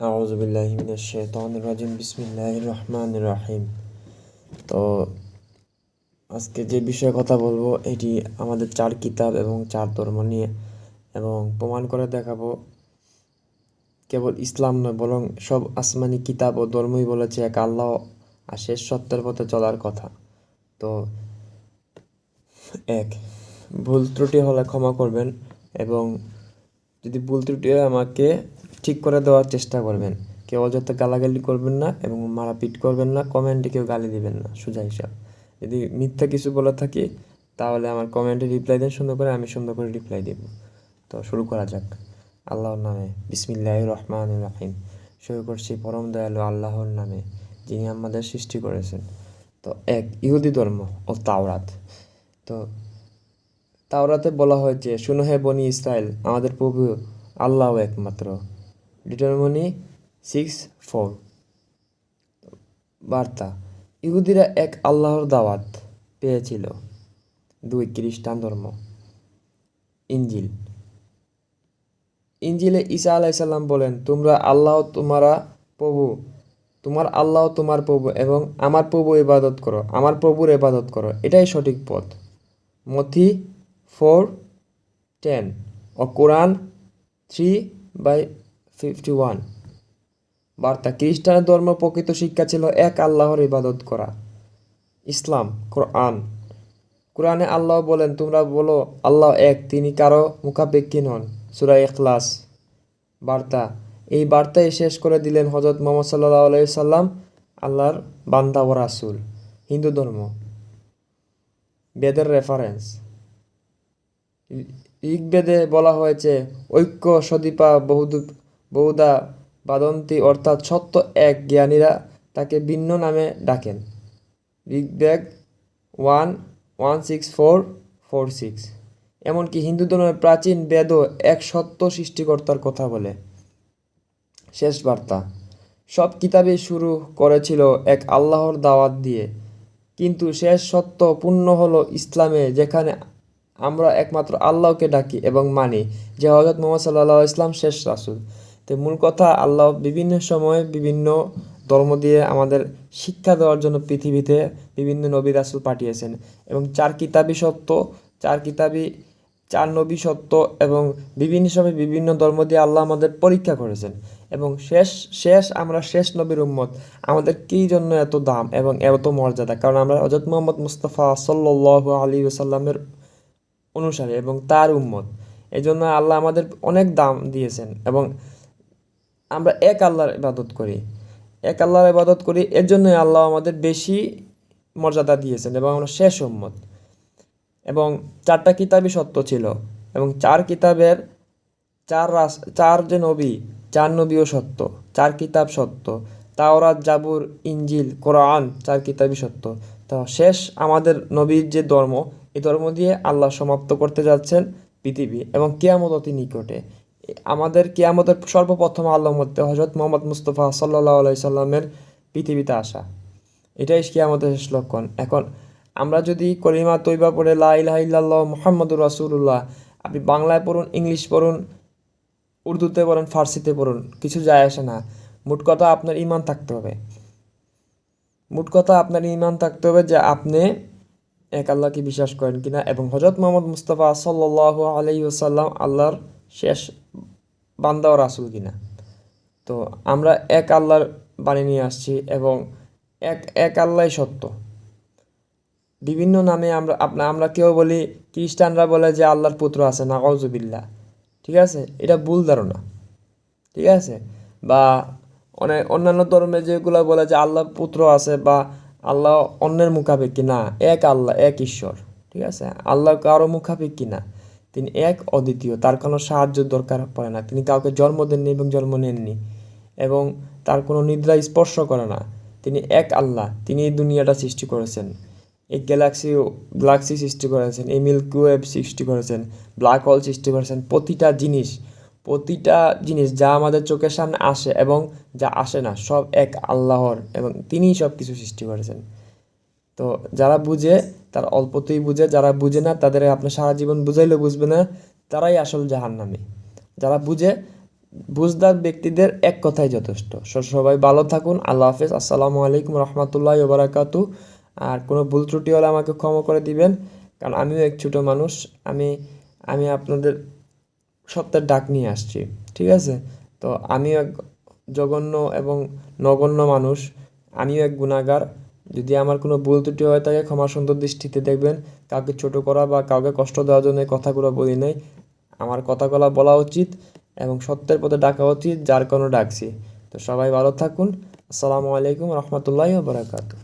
আউজবিল্লাহ শেতানির রাজিম বিসমিল্লাহ রহমান রাহিম তো আজকে যে বিষয়ে কথা বলব, এটি আমাদের চার কিতাব এবং চার ধর্ম নিয়ে এবং প্রমাণ করে দেখাবো। কেবল ইসলাম নয়, বরং সব আসমানি কিতাব ও ধর্মই বলেছে এক আল্লাহ আর শেষ সত্যের পথে চলার কথা। তো এক, ভুল ত্রুটি হলে ক্ষমা করবেন এবং যদি ভুল ত্রুটি আমাকে ঠিক করে দেওয়ার চেষ্টা করবেন। কেউ অযথা গালাগালি করবেন না এবং মারাপিট করবেন না, কমেন্টে কেউ গালি দিবেন না, সোজা হিসাব। যদি মিথ্যা কিছু বলে থাকি, তাহলে আমার কমেন্টে রিপ্লাই দেন, সুন্দর করে আমি সুন্দর করে রিপ্লাই দেব। তো শুরু করা যাক। আল্লাহর নামে বিসমিল্লাহ রহমান রাহিম। শুরু করছি পরম দয়ালু আল্লাহর নামে, যিনি আমাদের সৃষ্টি করেছেন। তো এক ইহুদি ধর্ম ও তাওরাত। তো তাওরাতে বলা হয়েছে শুনো হে বনি ইসরায়েল, আমাদের প্রভু আল্লাহ একমাত্র। Deuteronomy six four. বার্তা, ইহুদিরা এক আল্লাহর দাওয়াত পেয়েছিল। দুই, খ্রিস্টান ধর্ম। ইঞ্জিল, ইঞ্জিলে ঈসা আলাইসাল্লাম বলেন, তোমরা আল্লাহ তোমারা প্রভু, তোমার আল্লাহ তোমার প্রভু এবং আমার প্রভু ইবাদত করো, আমার প্রভুর ইবাদত করো। এটাই সঠিক পথ। মথি four, ten O Quran three by fifty one. বার্তা খ্রিস্টান ধর্ম প্রকৃত শিক্ষা ছিল এক আল্লাহর ইবাদত করা। ইসলাম, কোরআন। কোরআনে আল্লাহ বলেন, তোমরা বলো, আল্লাহ এক, তিনি কারও মুখাপেক্ষী নন। সুরা এখলাস বার্তা, এই বার্তায় শেষ করে দিলেন হজরত মোহাম্মদ সাল্লাহ আলাইসাল্লাম আল্লাহর বান্দা ও রাসুল। হিন্দু ধর্ম। বেদের রেফারেন্স ঋগ্বেদে বলা হয়েছে, ঐক্য, সদীপা, বহুদু, বহুদা, বাদন্তি, অর্থাৎ সত্য এক জ্ঞানীরা তাকে ভিন্ন নামে ডাকেন। Rigveda one one six four four six. এমনকি হিন্দু ধর্মের প্রাচীন বেদও এক সত্য সৃষ্টিকর্তার কথা বলে। শেষ বার্তা। সব কিতাবে শুরু করেছিল এক আল্লাহর দাওয়াত দিয়ে। কিন্তু শেষ সত্য পূর্ণ হলো ইসলামে, যেখানে আমরা একমাত্র আল্লাহকে ডাকি এবং মানি, যে হজরত মোহাম্মদ সাল্লাহ ইসলাম শেষ রাসুল। তো মূল কথা, আল্লাহ বিভিন্ন সময়ে বিভিন্ন ধর্ম দিয়ে আমাদের শিক্ষা দেওয়ার জন্য পৃথিবীতে বিভিন্ন নবী রাসুল পাঠিয়েছেন এবং চার কিতাবই সত্য, চার কিতাবই চার নবী সত্য এবং বিভিন্ন সময় বিভিন্ন ধর্ম দিয়ে আল্লাহ আমাদের পরীক্ষা করেছেন এবং শেষ শেষ আমরা শেষ নবীর উম্মত। আমাদের কী জন্য এত দাম এবং এত মর্যাদা? কারণ আমরা হজরত মোহাম্মদ মুস্তফা সাল্লাহ আলী সাল্লামের অনুসারে এবং তার উম্মত। এই জন্য আল্লাহ আমাদের অনেক দাম দিয়েছেন এবং আমরা এক আল্লাহর ইবাদত করি। এক আল্লাহর ইবাদত করি এর জন্যই আল্লাহ আমাদের বেশি মর্যাদা দিয়েছেন এবং আমরা শেষ উম্মত। এবং চারটা কিতাবই সত্য ছিল এবং চার কিতাবের চার রাস, চার যে নবী, চার নবীও সত্য, চার কিতাব সত্য। তাওরাত, জাবুর ইঞ্জিল কোরআন চার কিতাবই সত্য। তো শেষ আমাদের নবীর যে ধর্ম, এই ধর্ম দিয়ে আল্লাহ সমাপ্ত করতে যাচ্ছেন পৃথিবী এবং কেয়ামত অতি নিকটে। আমাদের কেয়ামতের সর্বপ্রথম আল্লাহ মধ্যে হজরত মোহাম্মদ মুস্তফা সাল্লাহ সাল্লামের পৃথিবীতে আসা। এটাই কেয়ামতের শেষ লক্ষণ। এখন আমরা যদি কলিমা তৈবা পড়ে লাহ মোহাম্মদুর রাসুল্লাহ আপনি বাংলায় পড়ুন, ইংলিশ পড়ুন, উর্দুতে পড়ুন, ফার্সিতে পড়ুন, কিছু যায় আসে না। মোট কথা আপনার ইমান থাকতে হবে। মোট কথা আপনার ইমান থাকতে হবে যে আপনি এক আল্লাহকে বিশ্বাস করেন কিনা এবং হজরত মোহাম্মদ মুস্তফা সাল্লাহ আলাই আসাল্লাম আল্লাহর শেষ বান্দা ও রাসুল কিনা। তো আমরা এক আল্লাহর বাণী নিয়ে আসছি এবং এক এক আল্লাহ সত্য। বিভিন্ন নামে আমরা, আপনা, আমরা কেউ বলি, খ্রিস্টানরা বলে যে আল্লাহর পুত্র আছে নাগজুবিল্লা ঠিক আছে? এটা ভুল ধারণা। ঠিক আছে? বা অনেক অন্যান্য ধর্মে যেগুলো বলে যে আল্লাহ পুত্র আছে বা আল্লাহ অন্যের মুখাপেক্ষি, না, এক আল্লাহ, এক ঈশ্বর, ঠিক আছে? আল্লাহ কারও মুখাপেক্ষি না, তিনি এক অদ্বিতীয়, তার কোনো সাহায্য দরকার পড়ে না, তিনি কাউকে জন্ম দেননি এবং জন্ম নেননি এবং তার কোনো নিদ্রা স্পর্শ করে না, তিনি এক আল্লাহ, তিনি এই দুনিয়াটা সৃষ্টি করেছেন, এই গ্যালাক্সি গ্যালাক্সি সৃষ্টি করেছেন, এই মিল্কি ওয়েব সৃষ্টি করেছেন, ব্ল্যাক হোল সৃষ্টি করেছেন, প্রতিটা জিনিস প্রতিটা জিনিস যা আমাদের চোখের সামনে আসে এবং যা আসে না, সব এক আল্লাহর এবং তিনিই সব কিছু সৃষ্টি করেছেন। তো যারা বুঝে, তারা অল্পতেই বুঝে, যারা বুঝে না, তাদের আপনার সারা জীবন বুঝাইলেও বুঝবে না, তারাই আসল জাহান নামে যারা বুঝে, বুঝদার ব্যক্তিদের এক কথাই যথেষ্ট। সবাই ভালো থাকুন, আল্লাহ হাফেজ, আসসালামু আলাইকুম রহমতুল্লাহ বারাকাতু। আর কোনো ভুল ত্রুটি হলে আমাকে ক্ষমা করে দিবেন, কারণ আমিও এক ছোটো মানুষ, আমি আমি আপনাদের সত্যের ডাক নিয়ে আসছি, ঠিক আছে? তো আমিও এক জঘন্য এবং নগণ্য মানুষ, আমিও এক গুণাগার। যদি আমার কোনো ভুল ত্রুটি হয়ে থাকে ক্ষমা সুন্দর দৃষ্টিতে দেখবেন। কাউকে ছোট করা বা কাউকে কষ্ট দেওয়ার জন্য কথাগুলো বলি নাই। আমার কথাগুলো বলা উচিত এবং সত্যের পথে ডাকা উচিত, যার কোনো ডাকছি তো সবাই ভালো থাকুন। আসসালামু আলাইকুম রহমতুল্লাহ বারাকাতু